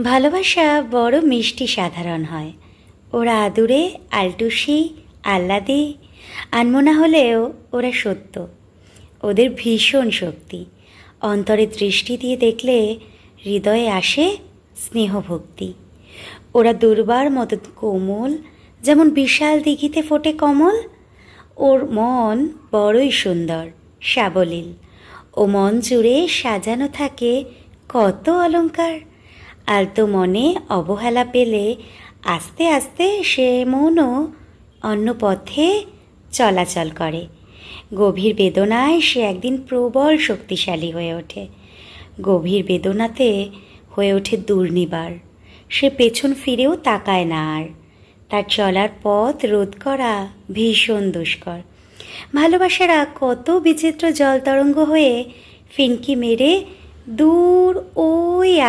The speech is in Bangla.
ভালোবাসা বড় মিষ্টি সাধারণ হয়। ওরা আদুরে, আলটুসি, আহ্লাদে, আনমনা হলেও ওরা সত্য। ওদের ভীষণ শক্তি। অন্তরে দৃষ্টি দিয়ে দেখলে হৃদয়ে আসে স্নেহভক্তি। ওরা দুর্বার মতো কোমল, যেমন বিশাল দিঘিতে ফোটে কমল। ওর মন বড়ই সুন্দর, সাবলীল। ও মন জুড়ে সাজানো থাকে কত অলংকার। আলতো মনে অবহেলা পেলে আস্তে আস্তে সে মনও অন্য পথে চলাচল করে। গভীর বেদনায় সে একদিন প্রবল শক্তিশালী হয়ে ওঠে। গভীর বেদনাতে হয়ে ওঠে দুর্নিবার। সে পেছন ফিরেও তাকায় না আর। তার চলার পথ রোধ করা ভীষণ দুষ্কর। ভালোবাসারা কত বিচিত্র জলতরঙ্গ হয়ে ফিনকি মেরে দূর ওই